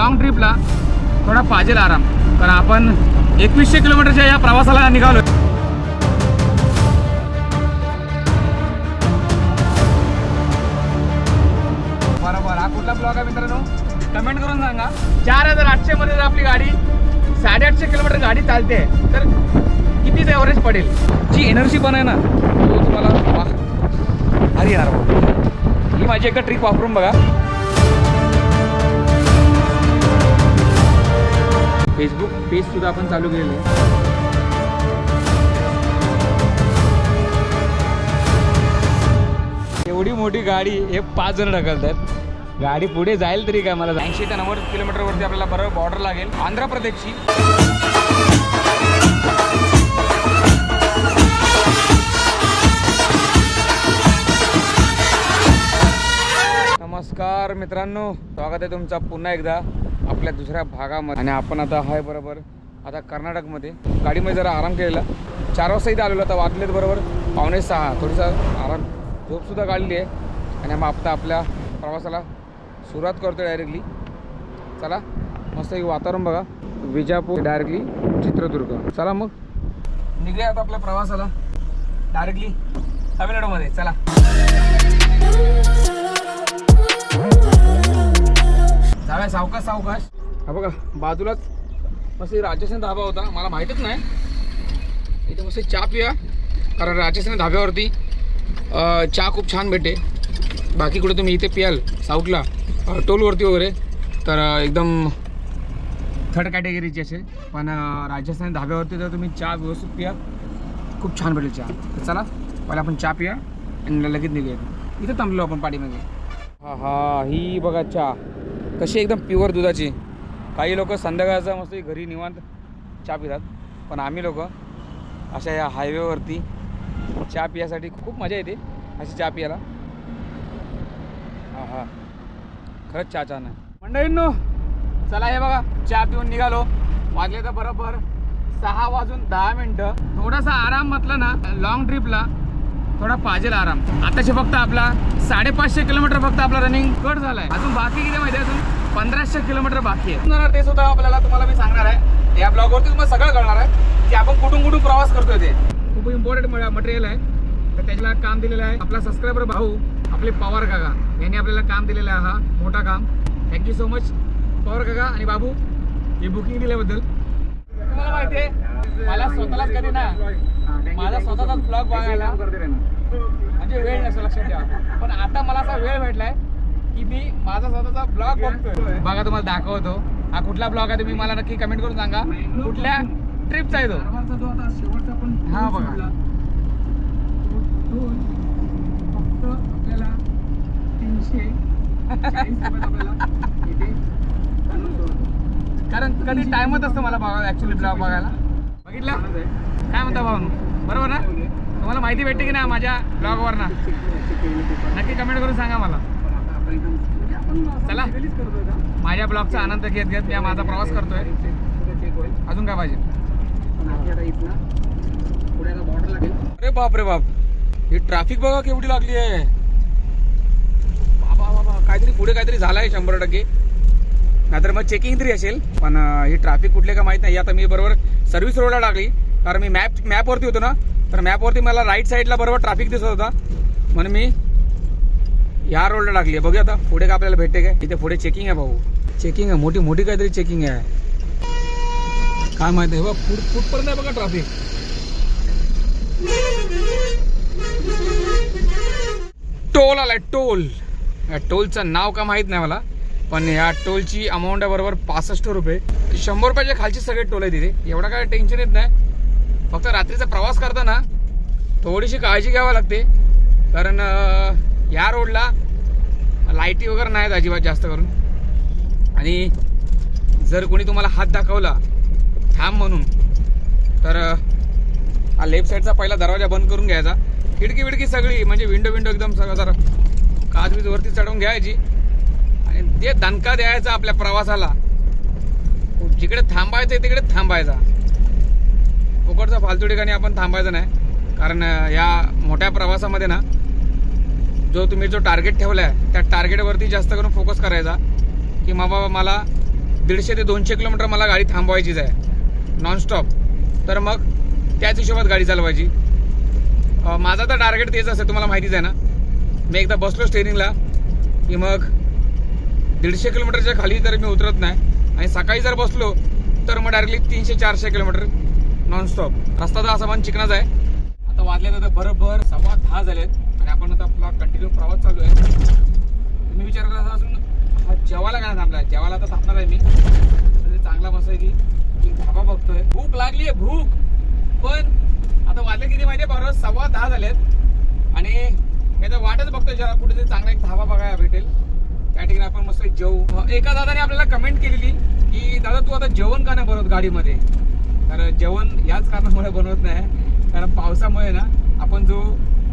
Long ट्रिपला थोडा पाजेल आराम. कारण आपण एकवीसशे किलोमीटरच्या या प्रवासाला निघालो बरोबर हा कुठला ब्लॉग आहे मित्रांनो? कमेंट करून सांगा. चार हजार आठशे मध्ये जर आपली गाडी साडेआठशे किलोमीटर गाडी चालते तर कितीच ॲव्हरेज पडेल? जी एनर्जी पण आहे ना तो तुम्हाला वा भारी येणार ही माझी एका ट्रिप वापरून बघा. फेसबुक पेज सुद्धा आपण चालू केलेलं आहे. एवढी मोठी गाडी हे पाच जण ढकलतात. गाडी पुढे जाईल तरी काय मला ऐंशी ते नव्वद किलोमीटरवरती आपल्याला बरोबर बॉर्डर लागेल. आंध्र प्रदेशची. नमस्कार मित्रांनो. स्वागत आहे तुमचा पुन्हा एकदा. आपल्या दुसऱ्या भागामध्ये. आणि आपण आता आहे बरोबर आता कर्नाटकमध्ये. गाडीमध्ये जरा आराम केलेला. चार वाजता इथे आलेलो आता वाजलेत बरोबर. पावणे सहा. थोडीसा आराम. झोपसुद्धा काढली आहे. आणि मग आता आपल्या प्रवासाला सुरुवात करतो डायरेक्टली चला मस्त एक वातावरण बघा. विजापूर डायरेक्टली चित्रदुर्ग. चला मग. निघले आता आपल्या प्रवासाला. डायरेक्टली तामिळनाडूमध्ये. चला. जाव्या सावकाश सावकाश. हा बघा बाजूलाच मस्त राजस्थान धाबा होता. मला माहीतच नाही. इथे मस्त चहा पिया कारण राजस्थान धाब्यावरती चहा खूप छान भेटे बाकी कुठे तुम्ही इथे पियाल साऊथला टोलवरती वगैरे तर एकदम थर्ड कॅटेगरीची असेल पण राजस्थानी राजस्थान धाब्यावरती जर तुम्ही चहा व्यवस्थित पिया खूप छान भेटेल चहा. तर चला पहिला आपण चहा पिया आणि लगेच निघूया. इथं थांबलो आपण पाठीमध्ये हा हा ही बघा चहा. कशी एकदम प्युअर दुधाची? काही लोक संध्याकाळचा मस्त घरी निवांत चहा पितात पण आम्ही लोक अशा या हायवेवरती चहा पियासाठी खूप मजा येते अशी चहा पियाला. हा हा. खरंच चहा छान आहे. मंडळींनो चला हे बघा चहा पिऊन निघालो. वाजले तर बरोबर सहा वाजून दहा मिनटं. थोडासा आराम म्हटलं ना लॉंग ट्रिपला थोडा पाहिजे आराम. आताचे फक्त आपला साडेपाचशे किलोमीटर फक्त आपला रनिंग कट झालाय. अजून बाकी किती माहिती अजून? पंधराशे किलोमीटर बाकी आहे. ते सुद्धा आपल्याला तुम्हाला मी सांगणार आहे. या ब्लॉगवरती तुम्हाला सगळं कळणार आहे की आपण कुठून कुठून प्रवास करतोय ते. खूप इम्पॉर्टंट मटेरियल आहे. तर त्याच्याला काम दिलेलं आहे. आपला सबस्क्रायबर भाऊ आपले पवार काका. यांनी आपल्याला काम दिलेलं आहे हा. मोठा काम. थँक्यू सो मच पवार काका आणि बाबू. हे बुकिंग दिल्याबद्दल. तुम्हाला माहिती आहे मला स्वतःलाच कधी ना माझा स्वतःचाच ब्लॉग बघायला म्हणजे वेळ नसतो लक्षात ठेवा. पण आता मला असा वेळ भेटलाय की मी माझा स्वतःचा ब्लॉग बघतोय. बघा तुम्हाला दाखवतो. हा कुठला ब्लॉग आहे तुम्ही मला नक्की कमेंट करून सांगा. कुठल्या ट्रिपचा आहे तो? हा बघा. कारण कधी टाइमच असतो मला बघा ऍक्च्युली ब्लॉग बघायला. बघितला? काय म्हणता भाऊ बरोबर ना? तुम्हाला माहिती भेटते की नाही माझ्या ब्लॉगवर ना? नक्की कमेंट करून सांगा मला. चला. माझ्या ब्लॉगचा आनंद घेत घेत मी माझा प्रवास करतोय. अजून काय पाहिजे? अरे बाप रे बाप. ही ट्रॅफिक बघा केवढी लागली आहे. बाबा बाबा. काहीतरी पुढे काहीतरी झालंय शंभर टक्के. नाहीतर मग चेकिंग तरी असेल. पण ही ट्रॅफिक कुठले का माहीत नाही. आता मी बरोबर सर्व्हिस रोडला लागली. कारण मी मॅप मॅपवरती होतो ना तर मॅपवरती मला राईट साईडला बरोबर ट्रॅफिक दिसत होता. म्हणून मी या रोडला लागली आहे. बघूया आता पुढे का आपल्याला भेटते काय? इथे पुढे चेकिंग आहे भाऊ. चेकिंग आहे मोठी मोठी काहीतरी चेकिंग आहे. काय माहिती आहे बघ फुट फूडपर्यंत आहे बघा ट्रॅफिक टोल आलाय टोल. या टोलचं नाव का माहीत नाही मला पण या टोलची अमाऊंट आहे बरोबर पासष्ट रुपये. शंभर रुपयाच्या खालची सगळे टोल आहे तिथे एवढा काय टेन्शन येत नाही. फक्त रात्रीचा प्रवास करताना थोडीशी काळजी घ्यावी लागते. कारण या रोडला लाईटी वगैरे नाहीत अजिबात जास्त करून. आणि जर कोणी तुम्हाला हात दाखवला थांब म्हणून तर हा लेफ्ट साईडचा पहिला दरवाजा बंद करून घ्यायचा. खिडकी विडकी सगळी म्हणजे विंडो विंडो एकदम सगळं जरा काच बीज वरती चढवून घ्यायची. आणि ते दणका द्यायचा आपल्या प्रवासाला जिकडे थांबायचं तिकडे थांबायचा. फुकटचा फालतू ठिकाणी आपण थांबायचं नाही. कारण या मोठ्या प्रवासामध्ये ना जो तुम्ही जो टार्गेट ठेवला आहे त्या टार्गेटवरती जास्त करून फोकस करायचा. की मग बाबा मला दीडशे ते दोनशे किलोमीटर मला गाडी थांबवायचीच आहे. नॉनस्टॉप तर मग त्याच हिशोबात गाडी चालवायची. माझा तर टार्गेट तेच असेल तुम्हाला माहितीच आहे ना. मी एकदा बसलो स्टेरिंगला की मग दीडशे किलोमीटरच्या खाली तर मी उतरत नाही. आणि सकाळी जर बसलो तर मग डायरेक्टली तीनशे चारशे किलोमीटर नॉनस्टॉप रस्ता तर असा पण चिकनाच आहे. आता वाजले तर बरोबर सव्वा दहा झालेत. आणि आपण आता आपला कंटिन्यू प्रवास चालू आहे. तुम्ही विचार करत असून हा जेवायला काय थांबलाय? जेवायला आता थांबणार आहे मी. ते चांगला मस्त आहे की मी धाबा बघतोय. भूक लागली आहे भूक. पण आता वाजले किती माहिती आहे बरोबर सव्वा दहा झालेत. आणि मी तर वाटच बघतोय जेव्हा कुठेतरी चांगला एक धाबा बघायला भेटेल. त्या ठिकाणी आपण मस्त जेवू एका दादाने आपल्याला कमेंट केलेली की दादा तू आता जेवण का नाही बनवत गाडीमध्ये? तर जेवण याच कारणामुळे बनवत नाही. कारण पावसामुळे ना आपण जो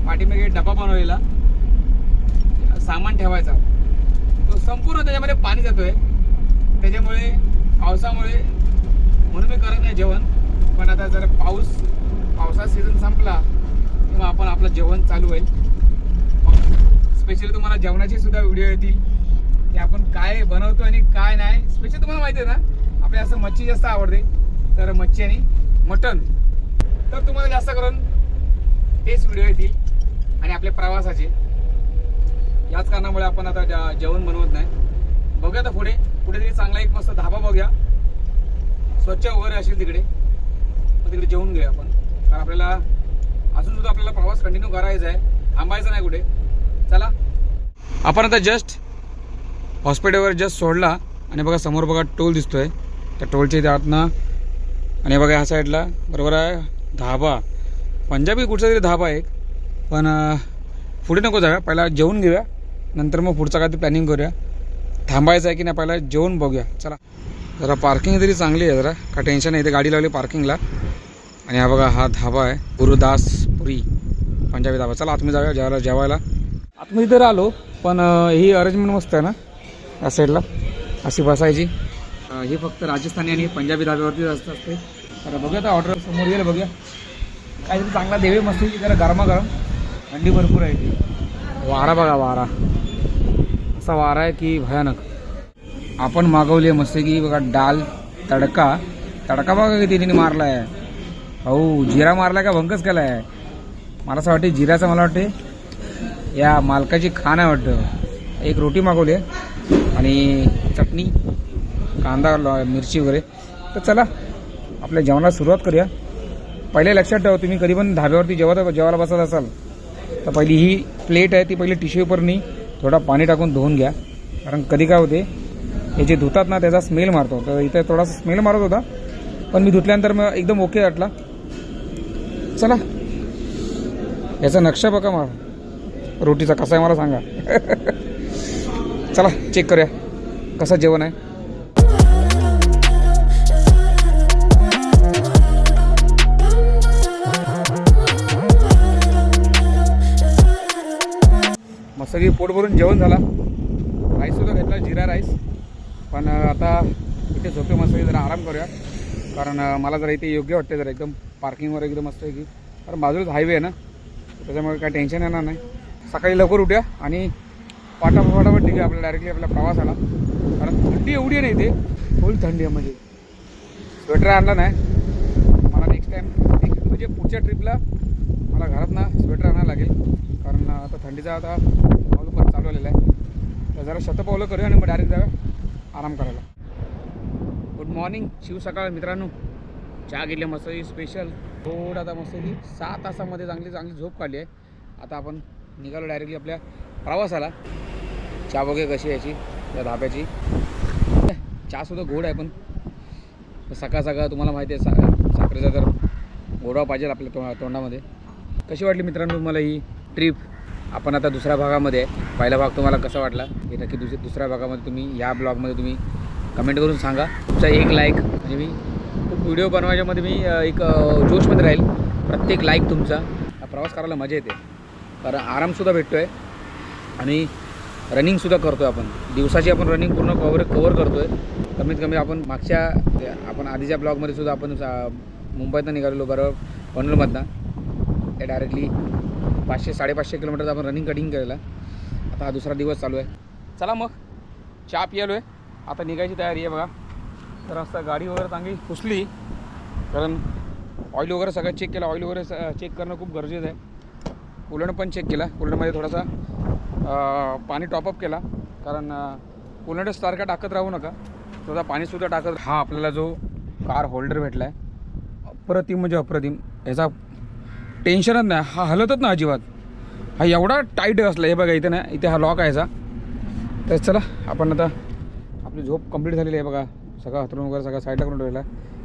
पाठीमागे डबा बनवलेला सामान ठेवायचा तो संपूर्ण त्याच्यामध्ये पाणी जातोय. त्याच्यामुळे पावसामुळे म्हणून मी करत नाही जेवण. पण आता जर पाऊस पावसाचा सीझन संपला किंवा आपण आपलं जेवण चालू होईल. स्पेशली तुम्हाला जेवणाचे सुद्धा व्हिडिओ येतील. की आपण काय बनवतो आणि काय नाही. स्पेशली तुम्हाला माहिती आहे ना आपल्याला असं मच्छी जास्त आवडते. तर मच्छी आणि मटन तर तुम्हाला जास्त करून तेच व्हिडिओ येतील आणि आपल्या प्रवासाचे. याच कारणामुळे आपण आता जेवण बनवत नाही. बघूया तर पुढे. कुठेतरी चांगला एक मस्त धाबा बघूया. स्वच्छ वगैरे असेल तिकडे. मग तिकडे जेवून घेऊया आपण. कारण आपल्याला अजून सुद्धा आपल्याला प्रवास कंटिन्यू करायचा आहे. थांबायचं नाही कुठे. चला. आपण आता जस्ट हॉस्पिटलवर जस्ट सोडला. आणि बघा समोर बघा टोल दिसतोय. त्या टोलच्या इथे आतनं आणि बघा ह्या साईडला बरोबर आहे धाबा. पंजाबी कुठचा तरी धाबा आहे एक. पण पुढे नको जाऊया पहिला जेवून घेऊया. नंतर मग पुढचा काय ते प्लॅनिंग करूया. थांबायचं आहे की नाही पहिला जेवून बघूया. चला. जरा पार्किंग तरी चांगली आहे जरा. का टेन्शन नाही इथे गाडी लावली पार्किंगला आणि हा बघा हा धाबा आहे. गुरुदासपुरी पंजाबी धाबा. चला आतमध्ये जाऊया जेवायला जेवायला. आतमध्ये तर आलो पण ही अरेंजमेंट मस्त आहे ना या साईडला अशी बसायची. हे फक्त राजस्थानी आणि पंजाबी धाब्यावरती जास्त असते. तर बघूया आता ऑर्डर समोर गेलं बघूया. काहीतरी चांगला देवे मस्त की जरा गरमागरम. थंडी भरपूर आहे ती वारा बघा वारा. असा वारा आहे की भयानक. आपण मागवली आहे मस्त की बघा डाल तडका. तडका बघा किती तिने मारला आहे हो जिरा मारला का भंकच केला आहे मला असं वाटते जिऱ्याचं मला वाटते या मालकाची खाण आहे वाटतं. एक रोटी मागवली आहे आणि चटणी. कांदा मिरची वगैरे. तर चला आपल्या जेवणाला सुरुवात करूया. पहिले लक्षात ठेवा तुम्ही कधी पण धाब्यावरती जेवत जेवायला बसत असाल तर पहिली ही प्लेट आहे ती पहिली टिश्यू पेपरनी थोडा पाणी टाकून धुवून घ्या. कारण कधी काय होते हे जे धुतात ना त्याचा स्मेल मारतो. तर इथे थोडासा स्मेल मारत होता पण मी धुतल्यानंतर मग एकदम ओके वाटला. चला याचा नक्षा बघा मला. रोटीचा कसा आहे मला सांगा. चला चेक करूया कसं जेवण आहे. सगळी पोट भरून जेवण झाला. राईस सुद्धा घेतला जिरा राईस पण आता इथे झोपे मस्त की जरा आराम करूया. कारण मला जरा इथे योग्य वाटते जरा एकदम. पार्किंगवर एकदम मस्त आहे की. कारण बाजूलाच हायवे आहे ना. त्याच्यामुळे काय टेन्शन येणार नाही. सकाळी लवकर उठूया आणि पाटापट पाटापट निघूया आपल्या डायरेक्टली आपल्या प्रवासाला कारण थंडी एवढी नाही ते फुल थंडी आहे म्हणजे. स्वेटर आणला नाही. मला नेक्स्ट टाईम म्हणजे पुढच्या ट्रिपला मला घरात ना स्वेटर आणायला लागेल. कारण आता थंडीचा आता पाऊल आहे. तर जरा शतपावलं करूया आणि मग डायरेक्ट जाऊया आराम करायला. गुड मॉर्निंग शिव सकाळ मित्रांनो. चहा घेतली मस्त स्पेशल थोडं आता मस्त की सहा तासामध्ये चांगली चांगली झोप काढली आहे. आता आपण निघालो डायरेक्टली आपल्या प्रवासाला. चहा वगैरे कशी याची त्या धाब्याची. चहासुद्धा गोड आहे पण. सकाळ सकाळ तुम्हाला माहिती आहे सा साखरेचा तर गोडवा पाहिजे आपल्या तो तोंडामध्ये. कशी वाटली मित्रांनो तुम्हाला ही ट्रिप आपण आता दुसऱ्या भागामध्ये पहिला भाग तुम्हाला कसा वाटला? हे नक्की दुसऱ्या दुसऱ्या भागामध्ये तुम्ही या ब्लॉगमध्ये तुम्ही कमेंट करून सांगा. तुमचा एक लाईक म्हणजे मी खूप व्हिडिओ बनवायच्यामध्ये मी एक जोशमध्ये राहील. प्रत्येक लाईक तुमचा. प्रवास करायला मजा येते. कारण आरामसुद्धा भेटतो आहे आणि रनिंगसुद्धा करतो आहे आपण. दिवसाची आपण रनिंग पूर्ण कवर कवर करतो आहे कमीत कमी आपण मागच्या आपण आधीच्या ब्लॉगमध्ये सुद्धा आपण मुंबईतनं निघालेलो बरोबर पनवेलमधनं ते डायरेक्टली पाचशे साडेपाचशे किलोमीटर आपण रनिंग कटिंग केलेला आता हा दुसरा दिवस चालू आहे. चला मग चहा पियालो आहे आता निघायची तयारी आहे बघा. तर असं गाडी वगैरे चांगली पुसली. कारण ऑइल वगैरे सगळं चेक केलं. ऑइल वगैरे चेक करणं खूप गरजेचं आहे. कुलण पण चेक केला. कुलणमध्ये थोडासा पाणी टॉपअप केला. कारण कूलंट सारखा टाकत राहू नका. थोडा पाणीसुद्धा टाकत हा आपल्याला जो कार होल्डर भेटला आहे अप्रतिम म्हणजे अप्रतिम. याचा टेन्शनच नाही. हा हलतच ना अजिबात. हा एवढा टाईट असला हे बघा इथे ना इथे हा लॉक आहे तर चला आपण आता आपली झोप कंप्लीट झालेली आहे बघा. सगळं हथरून वगैरे सगळं साईडला करून ठेवला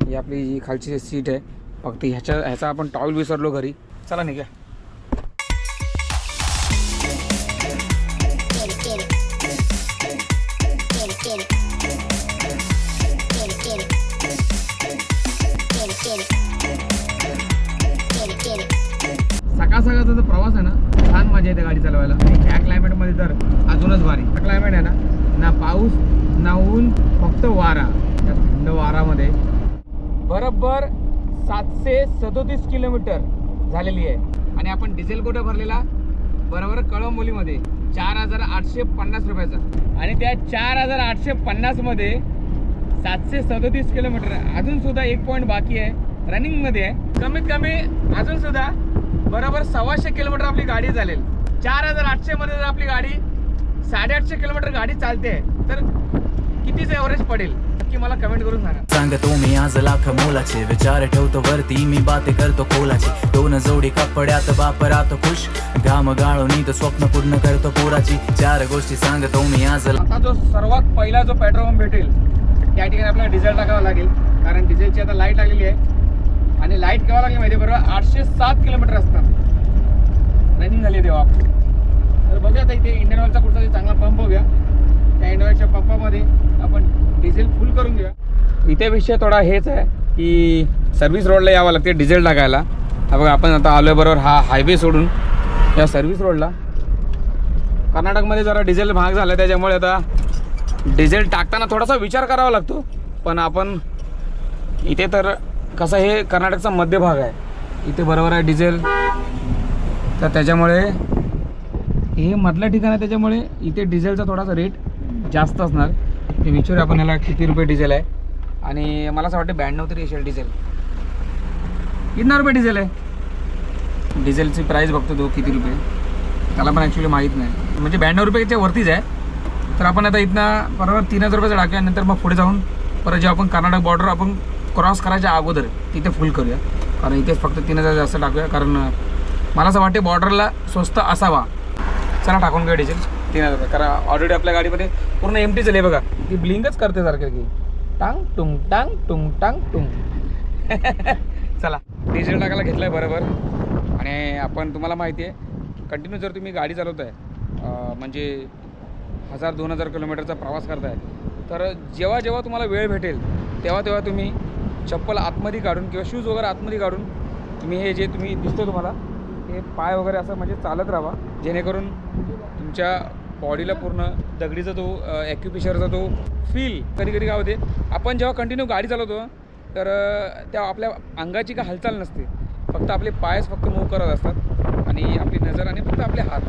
ही आपली जी खालची सीट आहे फक्त ह्याच्या ह्याचा आपण टॉवेल विसरलो घरी. चला निघ्या. मजा येते गाडी चालवायला. ह्या क्लायमेटमध्ये तर अजूनच भारी. क्लायमेट आहे ना ना पाऊस ना ऊन फक्त वारा. या थंड वारामध्ये. बरोबर सातशे सदोतीस किलोमीटर झालेली आहे. आणि आपण डिझेल कुठं भरलेला बरोबर कळंबोलीमध्ये चार हजार आठशे पन्नास रुपयाचा. आणि त्या चार हजार आठशे पन्नासमध्ये सातशे सदोतीस किलोमीटर अजून सुद्धा एक पॉईंट बाकी आहे रनिंगमध्ये आहे. कमीत कमी अजून सुद्धा बरोबर सव्वाशे किलोमीटर आपली गाडी चालेल. चार हजार आठशे मध्ये जर आपली गाडी साडेआठशे किलोमीटर गाडी चालते तर कितीच एव्हरेज पडेल? नक्की मला कमेंट करून सांगा. सांगतो मी आज लाख मोलाचे. विचार ठेवतो वरती मी बाते करतो कोलाची. दोन जोडी कपड्यात बाप राहतो खुश. घाम गाळून तर स्वप्न पूर्ण करतो पोराची. चार गोष्टी सांगतो मी आज आता जो सर्वात पहिला जो पेट्रोल पंप भेटेल त्या ठिकाणी आपल्याला डिझेल टाकावं लागेल. कारण डिझेलची आता लाइट लागलेली आहे. आणि लाइट केव्हा लागली माहिती आहे बरोबर आठशे सात किलोमीटर असतात. रनिंग झाली आहे तेव्हा. तर बघूया आता इथे इंडियन ऑइलचा कुठचा तरी चांगला पंप बघूया. त्या इंडियन ऑइलच्या पंपामध्ये आपण डिझेल फुल करून घेऊया. इथे विषय थोडा हेच आहे की सर्व्हिस रोडला यावं लागते डिझेल टाकायला. हा बघा आपण आता आलो बरोबर हा हायवे सोडून. या सर्व्हिस रोडला कर्नाटकमध्ये जरा डिझेल महाग झालं त्याच्यामुळे आता डिझेल टाकताना थोडासा विचार करावा लागतो. पण आपण इथे तर कसं हे कर्नाटकचा मध्य भाग आहे. इथे बरोबर आहे डिझेल. तर त्याच्यामुळे हे मधलं ठिकाण आहे त्याच्यामुळे इथे डिझेलचा थोडासा रेट जास्त असणार. ते विचारूया आपण याला किती रुपये डिझेल आहे. आणि मला असं वाटतं ब्याण्णव तरी असेल डिझेल. कितना रुपये डिझेल आहे? डिझेलची प्राईस बघतो तो किती रुपये. त्याला पण ॲक्च्युली माहीत नाही. म्हणजे ब्याण्णव रुपयाच्या वरतीच आहे. तर आपण आता इथनं बरोबर तीन हजार रुपयाचं टाकूया नंतर मग पुढे जाऊन परत जेव्हा आपण कर्नाटक बॉर्डर आपण क्रॉस करायच्या अगोदर तिथे फुल करूया. कारण इथेच फक्त तीन हजार जास्त टाकूया. कारण मला असं वाटते बॉर्डरला स्वस्त असावा. चला टाकून घ्या डिझेल. तीन हजार कारण ऑलरेडी आपल्या गाडीमध्ये पूर्ण एम टी झाली बघा. ती ब्लिंकच करते सारखं की. टांग टुंग टांग टुंग टांग टुंग. चला. डिझेल टाकायला घेतलं आहे बरोबर. आणि आपण तुम्हाला माहिती आहे कंटिन्यू जर तुम्ही गाडी चालवताय आहे म्हणजे हजार दोन हजार किलोमीटरचा प्रवास करताय तर जेव्हा जेव्हा तुम्हाला वेळ भेटेल तेव्हा तेव्हा तुम्ही चप्पल आतमध्ये काढून किंवा शूज वगैरे आतमध्ये काढून तुम्ही हे जे तुम्ही दिसतं तुम्हाला हे पाय वगैरे असं म्हणजे चालत राहा जेणेकरून तुमच्या बॉडीला पूर्ण दगडीचा तो ॲक्युपेशरचा तो फील कधी कधी काय होते. आपण जेव्हा कंटिन्यू गाडी चालवतो तर त्या आपल्या अंगाची काय हालचाल नसते. फक्त आपले पायच फक्त मूव करत असतात आणि आपली नजर आणि फक्त आपले हात.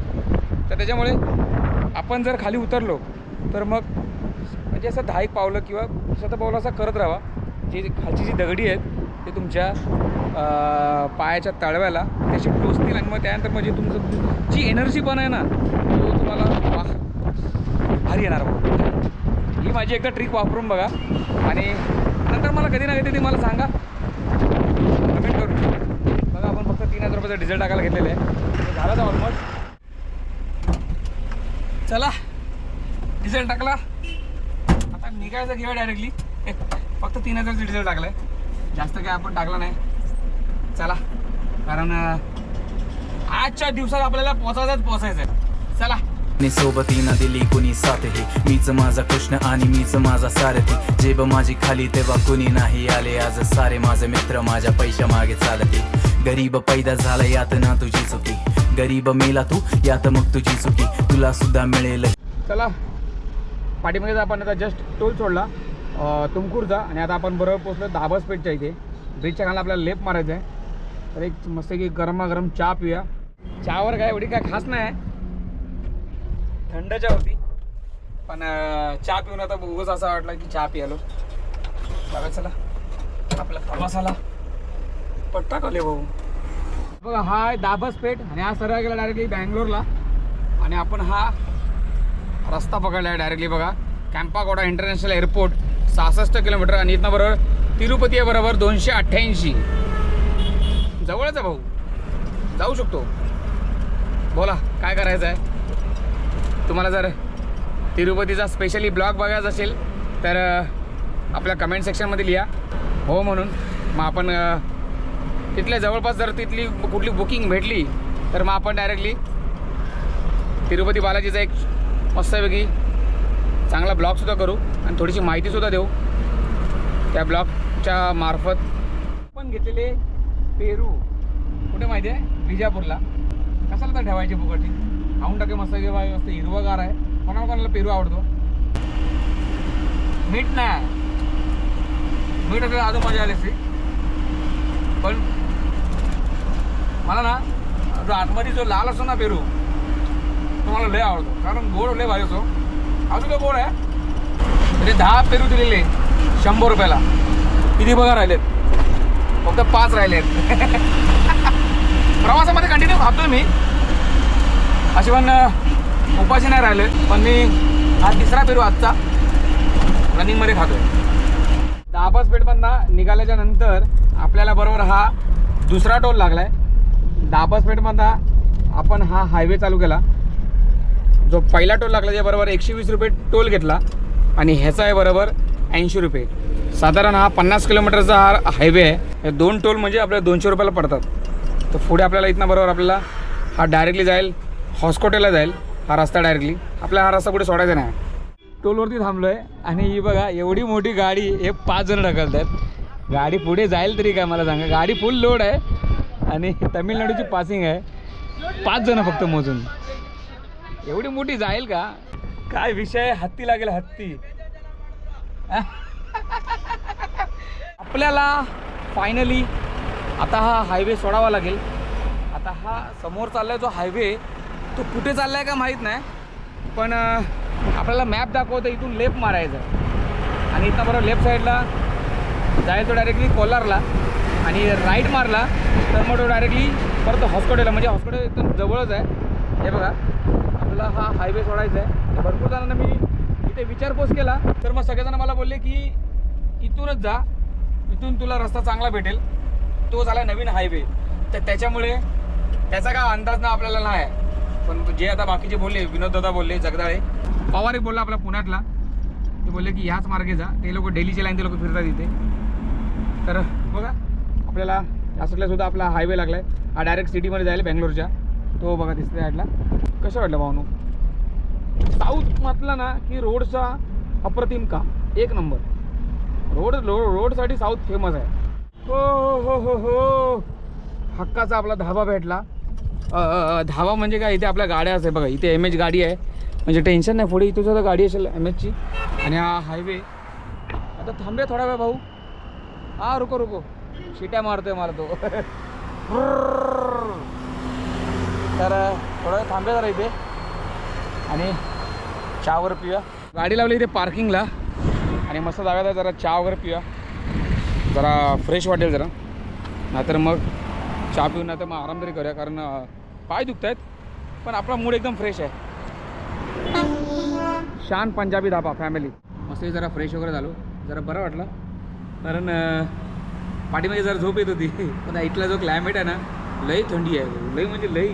तर त्याच्यामुळे आपण जर खाली उतरलो तर मग म्हणजे असं दहा एक पावलं किंवा स्वतः पावलं असं करत राहावा. जी खालची जी दगडी आहेत ते तुमच्या पायाच्या तळव्याला त्याची टोचतील आणि मग त्यानंतर म्हणजे तुमचं जी एनर्जी पण आहे ना तो तुम्हाला वाह भारी येणार ही माझी एकदा ट्रिक वापरून बघा. आणि नंतर मला कधी ना कधी ते मला सांगा. कमेंट करून. बघा आपण फक्त तीन हजार रुपयाचं डिझेल टाकायला घेतलेलं आहे. झालं तर ऑलमोस्ट चला. डिझेल टाकला. आता निघायचं घेऊया डायरेक्टली फक्त तीन हजारचं डिझेल टाकलं आहे जास्त काय आपण टाकलं नाही. चला. कारण आजच्या दिवसात आपल्याला पोचायचंच पोचायचं आहे चला आणि सोबतीनं दिली कुणी साथ हे. मीच माझा कृष्ण आणि मीच माझा सारथी. जेब माझी खाली तेव्हा कुणी नाही आले. आज सारे माझे मित्र माझ्या पैशा मागे चालते. गरीब पैदा झाला यात ना तुझी चुकी. गरीब मेला तू यात मग तुझी चुकी. तुला सुद्धा मिळेल. चला. पाठीमागे आपण आता जस्ट टोल सोडला. तुमकूरचा. आणि आता आपण बरोबर पोचलो दाबस पेठच्या इथे ब्रिजच्या खाली आपल्याला लेप मारायचं आहे तर एक मस्त की गरमागरम चहा पिऊया. चहावर काय एवढी काय खास नाही. थंड चहा होती. पण चहा पिऊन आता उगच असं वाटलं की चहा पियालो. बघा चला. आपल्या प्रवासाला पट्टा कले भाऊ बघा हा आहे दाबस पेठ आणि हा सरळ गेला डायरेक्टली बँगलोरला. आणि आपण हा रस्ता पकडला आहे डायरेक्टली बघा. कॅम्पागोडा इंटरनॅशनल एअरपोर्ट सहासष्ट किलोमीटर आणि इथनं बरोबर तिरुपती आहे बरोबर दोनशे अठ्ठ्याऐंशी. जवळच आहे भाऊ. जाऊ शकतो. बोला काय करायचं आहे? तुम्हाला जर तिरुपतीचा स्पेशली ब्लॉग बघायचा असेल तर आपल्या कमेंट सेक्शनमध्ये लिहा. हो म्हणून. मग आपण तिथल्या जवळपास जर तिथली कुठली बुकिंग भेटली तर मग आपण डायरेक्टली तिरुपती बालाजीचा एक मस्तपैकी चांगला ब्लॉगसुद्धा करू आणि थोडीशी माहितीसुद्धा देऊ त्या ब्लॉगच्या मार्फत. पण घेतलेले पेरू कुठे माहिती आहे? विजापूरला. कशाला तर ठेवायची फुकटी खाऊन टाके मस्त मस्त हिरवगार आहे. कोणाला कोणाला पेरू आवडतो? मीठ नाही. मीठ असं अजून मजा आली असती. पण मला ना जो आतमध्ये जो लाल असतो ना पेरू तो मला लय आवडतो. कारण गोड लय भारी असतो. अजून काय कोण आहे? म्हणजे दहा पेरू दिलेले शंभर रुपयाला. किती बघा राहिलेत? फक्त पाच राहिलेत. प्रवासामध्ये कंटिन्यू खातोय मी. असे पण उपाशी नाही राहिले पण मी हा तिसरा पेरू आजचा रनिंगमध्ये खातोय. दाबास पेठमधनं निघाल्याच्या नंतर आपल्याला बरोबर हा दुसरा टोल लागलाय. दाबास पेठमधनं आपण हा हायवे चालू केला. जो पहिला टोल लागला त्या बरोबर एकशे वीस रुपये टोल घेतला आणि ह्याचा आहे बरोबर ऐंशी रुपये. साधारण हा पन्नास किलोमीटरचा हा हायवे आहे. हे दोन टोल म्हणजे आपल्याला दोनशे रुपयाला पडतात. तर पुढे आपल्याला इथनं बरोबर आपल्याला हा डायरेक्टली जाईल हॉस्कोटेला जाईल हा रस्ता डायरेक्टली आपल्याला हा रस्ता पुढे सोडायचा नाही. टोलवरती थांबलो आहे आणि ही बघा एवढी मोठी गाडी हे पाच जण ढकलत आहेत गाडी पुढे जाईल तरी काय मला सांगा. गाडी फुल लोड आहे आणि तमिळनाडूची पासिंग आहे. पाच जणं फक्त मोजून. एवढी मोठी जाईल का? काय विषय हत्ती लागेल हत्ती. आपल्याला फायनली आता हा हायवे सोडावा लागेल. आता हा समोर चाललाय जो हायवे तो कुठे चाललाय का माहीत नाही. पण आपल्याला मॅप दाखवतं इथून लेफ्ट मारायचं. आणि इथनं बरोबर लेफ्ट साईडला जायचं डायरेक्टली कोलारला. आणि राईट मारला तर मग तो डायरेक्टली परत हॉस्पिटलला म्हणजे हॉस्पिटल एकदम जवळच आहे. हे बघा. आपल्याला हा हायवे सोडायचा आहे. भरपूर जणांना मी इथे विचारपूस केला. तर मग सगळेजण मला बोलले की इथूनच जा. इथून तुला रस्ता चांगला भेटेल. तो झाला नवीन हायवे तर त्याच्यामुळे त्याचा काय अंदाज ना आपल्याला नाही आहे. पण जे आता बाकीचे बोलले विनोददादा बोलले जगदाळे. पवार एक बोलला आपला पुण्यातला. ते बोलले की ह्याच मार्गे जा. ते लोक डेलीचे लाईन ते लोक फिरतात इथे. तर बघा आपल्याला या सुद्धा आपला हायवे लागला आहे हा डायरेक्ट सिटीमध्ये जायला बँगलोरच्या. तो बघा तिसऱ्या साईडला कसं वाटलं भावनो? साऊथ म्हटलं ना की रोडचा अप्रतिम काम. एक नंबर रोड रो रोडसाठी साऊथ फेमस आहे. हो, हो हो हो हो हक्काचा आपला धाबा भेटला. धावा धाबा म्हणजे काय? इथे आपल्या गाड्या आहे बघा. इथे एम एच गाडी आहे. म्हणजे टेन्शन नाही पुढे इथे सुद्धा गाडी असेल एम एचची आणि हा हायवे आता थांबे थोडा वेळ भाऊ. हा रुको रुको. शिट्या मारतोय मला तो. तर थोडा वेळ थांबे जरा इथे. आणि चहा वगैरे पिऊया. गाडी लावली इथे पार्किंगला आणि मस्त जागा जरा चहा वगैरे पिऊया. जरा फ्रेश वाटेल जरा. नाहीतर मग चहा पिऊन नाही तर मग आराम तरी करूया. कारण पाय दुखत आहेत पण आपला मूड एकदम फ्रेश आहे. शान पंजाबी धाबा फॅमिली मस्त जरा फ्रेश वगैरे झालो. जरा बरं वाटलं. कारण पाठीमध्ये जरा झोप येत होती. पण इथला जो क्लायमेट आहे ना लई थंडी आहे. लई म्हणजे लई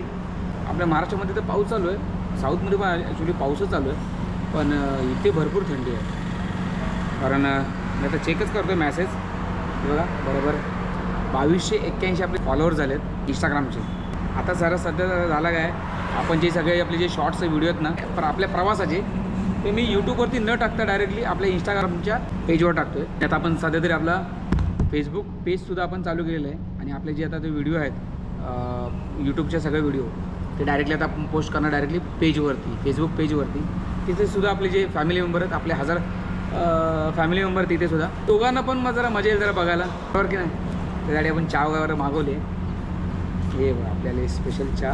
आपल्या महाराष्ट्रामध्ये तर पाऊस चालू आहे. साऊथमध्ये पण ॲक्च्युली पाऊसच चालू आहे. पण इथे भरपूर थंडी आहे. कारण मी आता चेकच करतो आहे मॅसेज बघा बरोबर. बावीसशे एक्क्याऐंशी आपले फॉलोअर्स झालेत इंस्टाग्रामचे आता जरा सध्या झाला काय आपण जे सगळे आपले जे शॉर्ट्स व्हिडिओ आहेत ना पण आपल्या प्रवासाचे ते मी यूट्यूबवरती न टाकता डायरेक्टली आपल्या इंस्टाग्रामच्या पेजवर टाकतो आहे त्यात आपण सध्या तरी आपला फेसबुक पेजसुद्धा आपण चालू केलेलं आहे. आणि आपले जे आता ते व्हिडिओ आहेत यूट्यूबचे सगळे व्हिडिओ ते डायरेक्टली आता आपण पोस्ट करणार डायरेक्टली पेजवरती फेसबुक पेजवरती तिथे सुद्धा आपले जे फॅमिली मेंबर आहेत आपले हजार फॅमिली मेंबर तिथे सुद्धा. दोघांना पण मग जरा मजा येईल जरा बघायला. बरोबर की नाही? त्यासाठी आपण चहा वगैरे मागवले हे बघा आपल्याला स्पेशल चहा.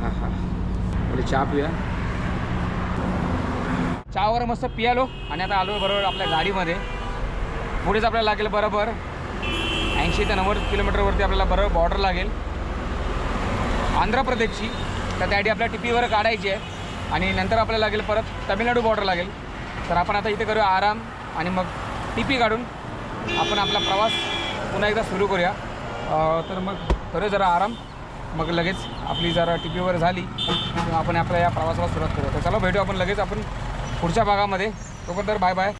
हा हा पहिले चहा पिऊया. चहा वगैरे मस्त पियालो. आणि आता आलो बरोबर आपल्या गाडीमध्ये. पुढेच आपल्याला लागेल बरोबर ऐंशी ते नव्वद किलोमीटरवरती आपल्याला बरोबर बॉर्डर लागेल. आंध्र प्रदेशची. तर त्यासाठी आपल्या टिपीवर काढायची आहे. आणि नंतर आपल्याला लागेल परत तमिळनाडू बॉर्डर लागेल. तर आपण आता इथे करूया आराम आणि मग टिपी काढून आपण आपला प्रवास पुन्हा एकदा सुरू करूया. तर मग करूया जरा आराम. मग लगेच आपली जरा टिपीवर झाली. आपण आपल्या या प्रवासाला सुरुवात करूया. तर चला भेटू आपण लगेच आपण पुढच्या भागामध्ये. तोपर्यंत बाय बाय